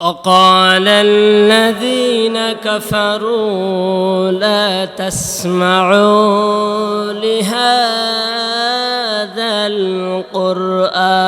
وقال الذين كفروا لا تسمعوا لهذا القرآن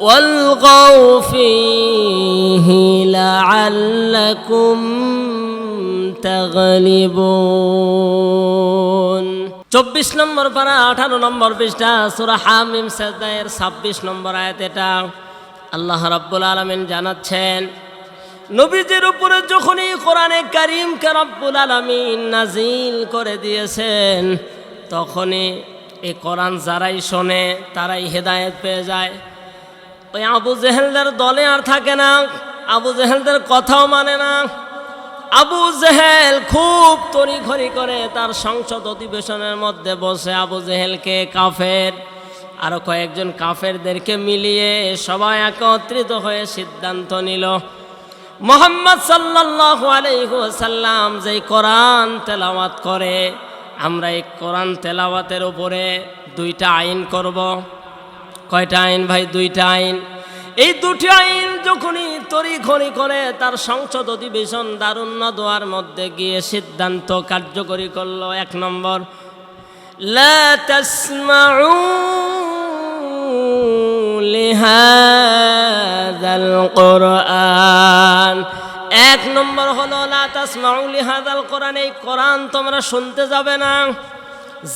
والغوا فيه لعلكم تغلبون চব্বিশ নম্বর পারা আঠারো নম্বর পৃষ্ঠা সুরা হামিম সেদায়ের ছাব্বিশ নম্বর আয়াত এটা আল্লাহ রাব্বুল আলমিন জানাচ্ছেন, নবীজির উপরে যখনই কোরআনে কারিমকে রব্বুল আলমিন নাজিল করে দিয়েছেন, তখনই এই কোরআন যারাই শোনে তারাই হেদায়েত পেয়ে যায়। ওই আবু জেহেলদের দলে আর থাকে না, আবু জেহেলদের কথাও মানে না। আবু জেহেল খুব তড়িঘড়ি করে তার সংসদ অধিবেশনের মধ্যে বসে, আবু জেহেলকে কাফের আরও কয়েকজন কাফেরদেরকে মিলিয়ে সবাই একত্রিত হয়ে সিদ্ধান্ত নিল। মোহাম্মদ সাল্লাহ আলহ্লাম যেই কোরআন তেলাওয়াত করে, আমরা এই কোরআন তেলাওয়াতের উপরে দুইটা আইন করব। কয়টা আইন ভাই? দুইটা আইন। এই দুটি আইন যখনই তরি ঘড়ি করে তার সংসদ অধিবেশন দারুণ্য দোয়ার মধ্যে গিয়ে সিদ্ধান্ত কার্যকরী করল। এক নম্বর, লা তাসমাউ লিহাদাল কোরআন। এক নম্বর হলো, লা তাসমাউ লিহাদাল কোরআন। এই কোরআন তোমরা শুনতে যাবে না।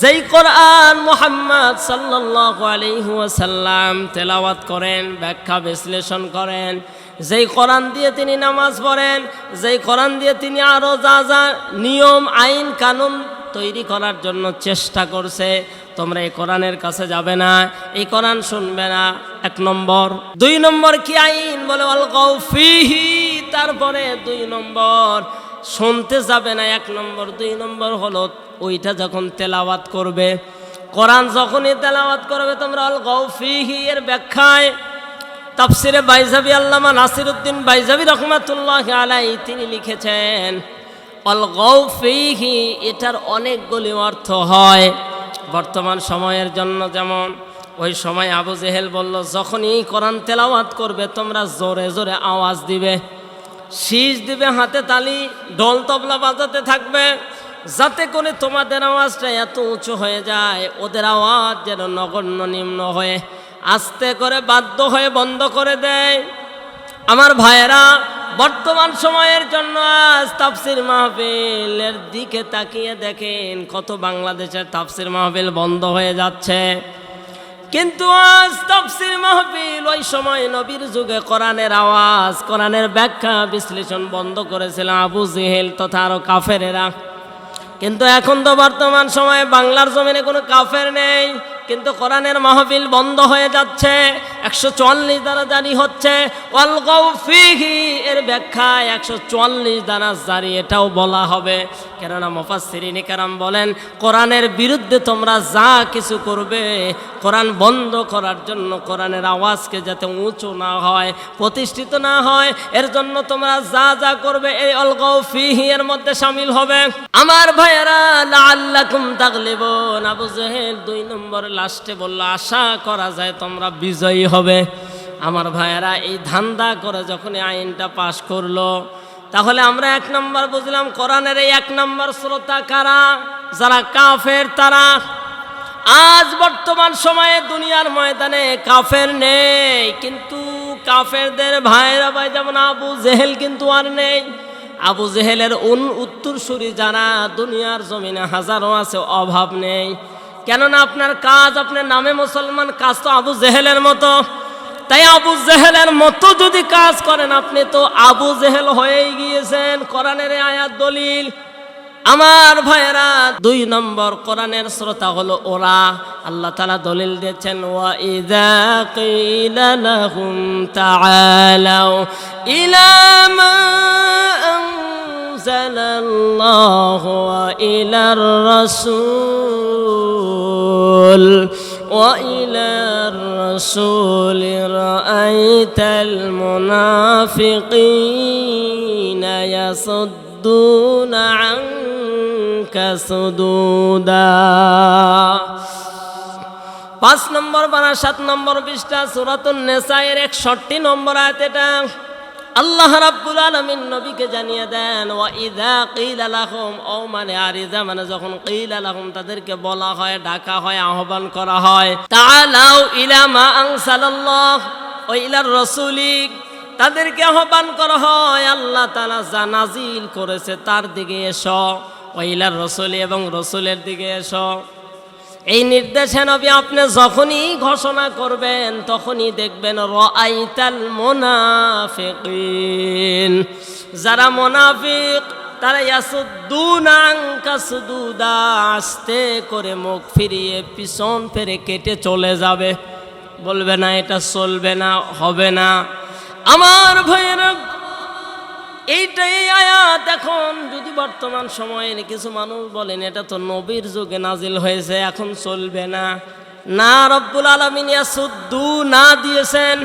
যেই কোরআন মোহাম্মদ সাল্লাল্লাহু আলাইহি ওয়াসাল্লাম তেলাওয়াত করেন, ব্যাখ্যা বিশ্লেষণ করেন, যেই কোরআন দিয়ে তিনি নামাজ পড়েন, যেই কোরআন দিয়ে তিনি আরও যা যা নিয়ম, আইন, কানুন তৈরি করার জন্য চেষ্টা করছে। তোমরা এই কোরআনের কাছে যাবে না, এই কোরআন শুনবে না। এক নম্বর। দুই নম্বর কি আইন? বলে অল ফিহি তারপরে দুই নম্বর। শুনতে যাবে না, এক নম্বর। দুই নম্বর হলো, ওইটা যখন তেলাওয়াত করবে, কোরআন যখনই তেলাওয়াত করবে, তোমরা অল ফিহি এর ব্যাখ্যায়, তাফসিরে বাইজাবি আল্লামা নাসিরুদ্দিন বাইজাবি রহমাতুল্লাহ আলাই তিনি লিখেছেন অল ফিহি, এটার অনেকগুলি অর্থ হয়। বর্তমান সময়ের জন্য যেমন, ওই সময় আবু জেহেল বলল, যখনই কোরআন তেলাওয়াত করবে, তোমরা জোরে জোরে আওয়াজ দিবে। শীষ দিবে হাতে তালি, ঢোল তবলা বাজাতে থাকবে। যাতে করে তোমাদের আওয়াজটা এত উঁচু হয়ে যায়, ওদের আওয়াজ যেন নগণ্য নিম্ন হয়ে, আস্তে করে বাধ্য হয়ে বন্ধ করে দেয়। আমার ভাইয়েরা বর্তমান সময়ের জন্য আজ তাফসির মাহফিলের দিকে তাকিয়ে দেখেন কত বাংলাদেশের তাফসির মাহফিল বন্ধ হয়ে যাচ্ছে। কিন্তু আজ তাফসির মাহফিল ওই সময় নবীর যুগে কোরআনের আওয়াজ, কোরআনের ব্যাখ্যা বিশ্লেষণ বন্ধ করেছিল আবু জেহেল তথা আরও কাফেরেরা। কিন্তু এখন তো বর্তমান সময়ে বাংলার জমিনে কোনো কাফের নেই। কিন্তু কোরআনের মাহফিল বন্ধ হয়ে যাচ্ছে, একশো চুয়াল্লিশ দ্বারা জারি হচ্ছে। এর ব্যাখ্যা একশো চুয়াল্লিশ দ্বারা জারি, এটাও বলা হবে। কেননা মোফাসিরিনী কারাম বলেন, কোরআনের বিরুদ্ধে তোমরা যা কিছু করবে, কোরআন বন্ধ করার জন্য কোরআনের আওয়াজকে যাতে উঁচু না হয়, প্রতিষ্ঠিত না হয়, এর জন্য তোমরা যা যা করবে, এই অলগাও ফিহি এর মধ্যে সামিল হবে। আমার ভাইয়েরা আল্লাকুম তাগলিবন। আবু জহেল দুই নম্বর লাস্টে বলল, আশা করা যায় তোমরা বিজয়ী হবে। আমার ভাইয়েরা এই ধান্দা করে যখন আইনটা পাশ করল, তাহলে আমরা এক নম্বর বুঝলাম, কোরআনের এই এক নম্বর শ্রোতা কারা? যারা কাফের তারা। আজ বর্তমান সময়ে দুনিয়ার ময়দানে কাফের নেই, কিন্তু কাফেরদের ভাইরা ভাই, যেমন আবু জেহেল কিন্তু আর নেই। আবু জেহেলের উন উত্তরসূরি যারা, দুনিয়ার জমিনে হাজারো আছে, অভাব নেই। কেননা আপনার কাজ, আপনার নামে মুসলমান কাজ তো আবু জেহেলের মতো। তাই আবু জেহেলের মতো যদি কাজ করেন, আপনি তো আবু জেহেল হয়েই গিয়েছেন, কোরআনের আয়াত দলিল। আমার ভাইয়েরা, দুই নম্বর কোরআনের শ্রোতা হলো ওরা। আল্লাহ তালা দলিল দিয়েছেন, ওয়া ইদা ইলা আনজালাল্লাহু ওয়া ইলার রাসূল وإلى الرسول رأيت المنافقين يصدون عنك صدودا পাঁচ নম্বর বানা সাত নম্বর পৃষ্ঠা সুরাতুন নেসাইয়ের একষট্টি নম্বর আয়াত এটা আল্লাহ রাব্বুল আলামিন নবীকে জানিয়ে দেন, ওয়া ইযা কিলা লাহুম ও মানে আর ইযা মানে যখন কিলা লাহুম তাদেরকে বলা হয়, ডাকা হয়, আহ্বান করা হয়। তাআলাউ ইলা মা আনসালাল্লাহ ও ইলার রাসূলিক তাদেরকে আহ্বান করা হয়, আল্লাহ তাআলা যা নাজিল করেছে তার দিকে এসো ও ইলার রাসূলি এবং রাসূলের দিকে এসো। এই নির্দেশে নবী আপনি যখনই ঘোষণা করবেন, তখনই দেখবেন রাইতাল মুনাফিকিন। যারা মুনাফিক, তারা ইয়াসুদ্দুনা আনকা সুদুদা, আস্তে করে মুখ ফিরিয়ে পিছন ফিরে কেটে চলে যাবে। বলবে না, এটা চলবে না, হবে না। আমার ভাইয়েরা এইটাই আয়াত এখন। যদি বর্তমান সময়ের কিছু মানুষ বলেন, এটা তো নবীর যুগে নাজিল হয়েছে, এখন চলবে না। না, রব্বুল আলমিন সুদ্দু না দিয়েছেন।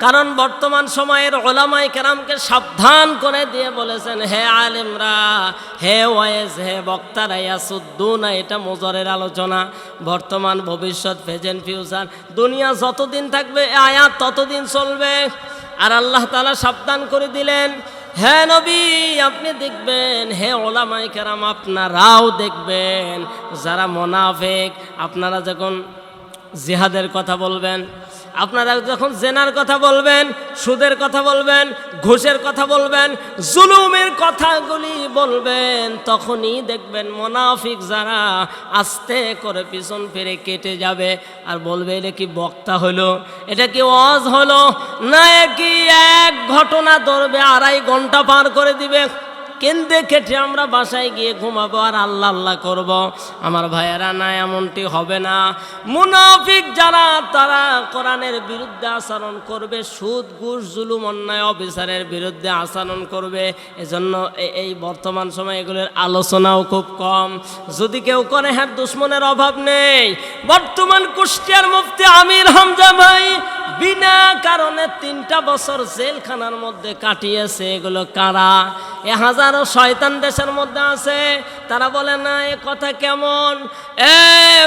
কারণ বর্তমান সময়ের ওলামাই কেরামকে সাবধান করে দিয়ে বলেছেন, হে আলেমরা, হে ওয়েজ হে বক্তারা, ইয়াসুদ্দু না, এটা মোজরের আলোচনা। বর্তমান, ভবিষ্যৎ প্রেজেন্ট ফিউচার দুনিয়া যতদিন থাকবে, আয়াত ততদিন চলবে। আর আল্লাহ তালা সাবধান করে দিলেন। হ্যাঁ নবী, আপনি দেখবেন হে ওলামাই কেরাম আপনারাও দেখবেন, যারা মোনাফেক, আপনারা যখন জিহাদের কথা বলবেন আপনারা যখন জেনার কথা বলবেন, সুদের কথা বলবেন, ঘুষের কথা বলবেন, জুলুমের কথাগুলি বলবেন, তখনই দেখবেন মোনাফিক যারা আস্তে করে পিছন ফিরে কেটে যাবে। আর বলবে, এটা কি বক্তা হলো? এটা কি ওয়াজ হলো? না কি এক ঘটনা ধরবে, আড়াই ঘণ্টা পার করে দিবে? কেন্দ্রে খেটে আমরা বাসায় গিয়ে ঘুমাবো আর আল্লাহ আল্লাহ করব। আমার ভাইয়েরা, না, এমনটি হবে না। মুনাফিক যারা, তারা কোরআনের বিরুদ্ধে আচরণ করবে, সুদ, ঘুষ, জুলুম, অন্যায় অফিসারের বিরুদ্ধে আচরণ করবে। এজন্য এই বর্তমান সময় এগুলোর আলোচনাও খুব কম। যদি কেউ করে হ্যাঁ দুশ্মনের অভাব নেই। বর্তমান কুষ্টিয়ার মুফতি আমির হামজা ভাই বিনা কারণে তিনটা বছর জেলখানার মধ্যে কাটিয়েছে, এগুলো কারা? এ হাজারো শয়তান দেশের মধ্যে আছে। তারা বলে, না, এ কথা কেমন? এ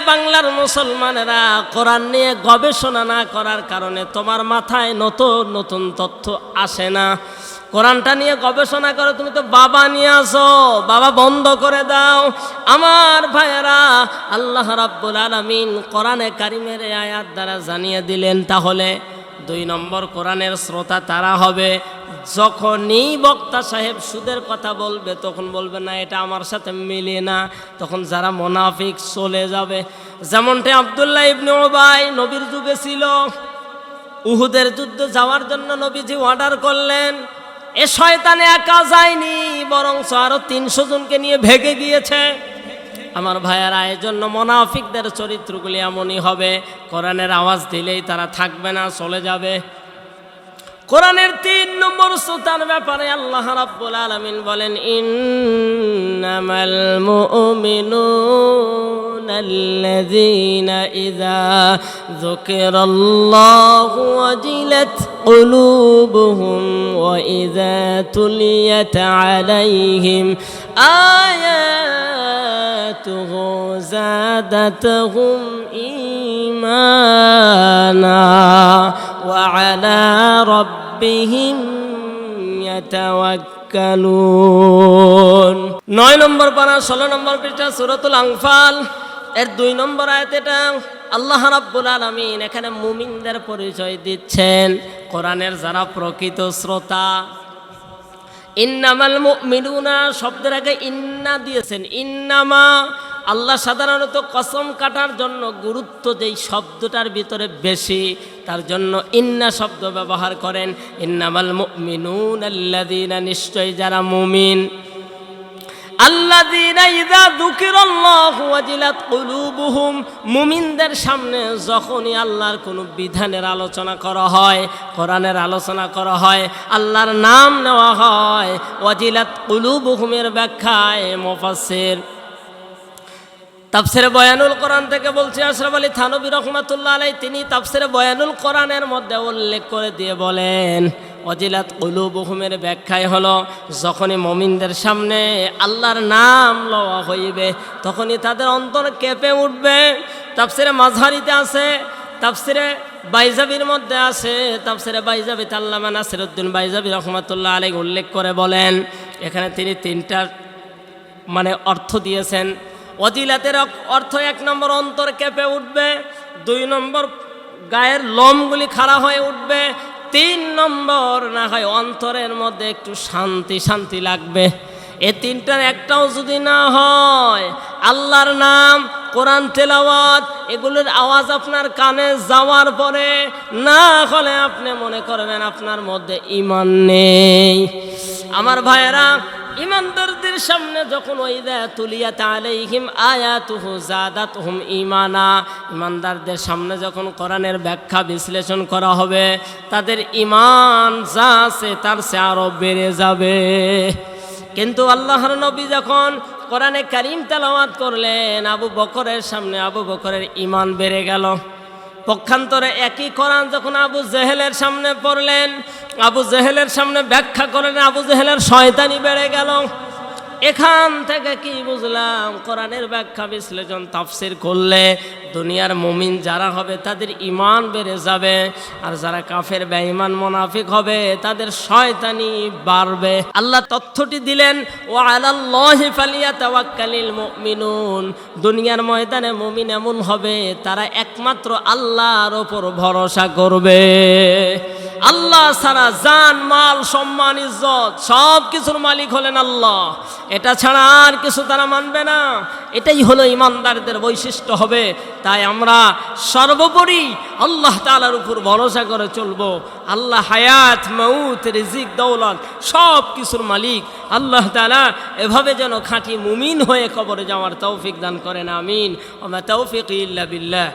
বাংলার মুসলমানেরা কোরআন নিয়ে গবেষণা না করার কারণে তোমার মাথায় নতুন নতুন তথ্য আসে না। কোরআনটা নিয়ে গবেষণা করে, তুমি তো বাবা নিয়ে আসো, বাবা বন্ধ করে দাও। আমার ভাইয়েরা, আল্লাহ রাব্বুল আলামিন কোরআনে কারিমের আয়াত দ্বারা জানিয়ে দিলেন, তাহলে দুই নম্বর কোরআনের শ্রোতা তারা হবে। যখনই বক্তা সাহেব সুদের কথা বলবে, তখন বলবে, না, এটা আমার সাথে মিলে না। তখন যারা মোনাফিক চলে যাবে। যেমনটা আবদুল্লাহ ইবনে ওবাই নবীর যুগে ছিল। উহুদের যুদ্ধ যাওয়ার জন্য নবীজি অর্ডার করলেন। এ শয়তানে একা যায়নি বরং আরও তিনশো জনকে নিয়ে ভেগে গিয়েছে। আমার ভাইয়ারা এই জন্য মোনাফিকদের চরিত্রগুলি এমনই হবে, কোরআনের আওয়াজ দিলেই তারা থাকবে না, চলে যাবে। কোরআনের তিন নম্বর সুতার ব্যাপারে আল্লাহ রাব্বুল আলামিন বলেন ইন্নামাল মুমিনুনা আল্লাযীনা ইযা যুকিরাল্লাহু ওয়াজিলাত قلوبهم وإذا تليت عليهم آياته زادتهم إيمانا وعلى ربهم يتوكلون নয় নম্বর পারা ষোলো নম্বর পৃষ্ঠা সুরতুল আংফাল এর দুই নম্বর আয়াত এটা আল্লাহ রাব্বুল আলামিন এখানে মুমিনদের পরিচয় দিচ্ছেন কোরআনের যারা প্রকৃত শ্রোতা ইন্নামাল মুমিনুনা শব্দের আগে ইন্না দিয়েছেন ইন্নামা আল্লাহ সাধারণত কসম কাটার জন্য গুরুত্ব যেই শব্দটার ভিতরে বেশি, তার জন্য ইন্না শব্দ ব্যবহার করেন, ইন্নামাল মুমিনুন আল্লাযীনা নিশ্চয় যারা মুমিন। মুমিনদের সামনে যখনই আল্লাহর কোনো বিধানের আলোচনা করা হয়, কোরআনের আলোচনা করা হয়, আল্লাহর নাম নেওয়া হয়, ওয়াজিলাত কুলুবুহুমের ব্যাখ্যায় মুফাসসির। তাফসিরে বয়ানুল কোরআন থেকে বলছি, আশরাফ আলী থানবী রহমাতুল্লাহ আলাই তিনি তাফসিরে বয়ানুল কোরআনের মধ্যে উল্লেখ করে দিয়ে বলেন অজিলাত কুলুবহুমের ব্যাখ্যায় হলো, যখনই মমিনদের সামনে আল্লাহর নাম লওয়া হইবে, তখনই তাদের অন্তর কেঁপে উঠবে। তাফসিরে মাঝহারিতে আছে, তাফসিরে বাইজাবির মধ্যে আছে, তাফসিরে বাইজাবি আল্লামা নাসিরুদ্দিন বাইজাবি রহমতুল্লাহ আলী উল্লেখ করে বলেন, এখানে তিনি তিনটা মানে অর্থ দিয়েছেন। অজিলাতের অর্থ এক নম্বর অন্তর কেঁপে উঠবে, দুই নম্বর গায়ের লোমগুলি খাড়া হয়ে উঠবে, তিন নম্বর না হয় অন্তরের মধ্যে একটু শান্তি শান্তি লাগবে। এ তিনটার একটাও যদি না হয়, আল্লাহর নাম, কোরআন তেলাওয়াত, এগুলোর আওয়াজ আপনার কানে যাওয়ার পরে না হলে আপনি মনে করবেন আপনার মধ্যে ইমান নেই। আমার ভাইয়েরা ইমানদারদের সামনে যখন ওইদা তুলিয়া আলাইহিম আয়াতুহু জাদাতুহুম ঈমানা, ইমানদারদের সামনে যখন কোরআনের ব্যাখ্যা বিশ্লেষণ করা হবে, তাদের ইমান যা আছে তার সে আরও বেড়ে যাবে। কিন্তু আল্লাহর নবী যখন কোরআনে কারিম তেলাওয়াত করলেন, আবু বকরের সামনে আবু বকরের ইমান বেড়ে গেল। পক্ষান্তরে একই কোরআন যখন আবু জেহেলের সামনে পড়লেন, আবু জেহেলের সামনে ব্যাখ্যা করেন আবু জেহেলের শয়তানি বেড়ে গেল। এখান থেকে কি বুঝলাম? কোরআনের ব্যাখ্যা বিশ্লেষণ, তাফসির করলে দুনিয়ার মুমিন যারা হবে, তাদের ইমান বেড়ে যাবে। আর যারা কাফের, বেঈমান, মোনাফিক হবে, তাদের শয়তানি বাড়বে। আল্লাহ তথ্যটি দিলেন ও আলাল্লাহি ফালিয়াতাওয়াক্কালিল মুমিনুন। দুনিয়ার ময়দানে মুমিন এমন হবে, তারা একমাত্র আল্লাহর ওপর ভরসা করবে। আল্লাহ ছাড়া জান, মাল, সম্মান, ইজ্জত সব কিছুর মালিক হলেন আল্লাহ। এটা ছাড়া আর কিছু তারা মানবে না। এটাই হলো ইমানদারদের বৈশিষ্ট্য হবে। তাই আমরা সর্বোপরি আল্লাহ তালার উপর ভরসা করে চলবো। আল্লাহ হায়াত মৌত রিজিক, দৌলত সব কিছুর মালিক। আল্লাহ তালা এভাবে যেন খাঁটি মুমিন হয়ে কবরে যাওয়ার তৌফিক দান করেন, আমিন। ওমা তৌফিক ইল্লা বিল্লাহ।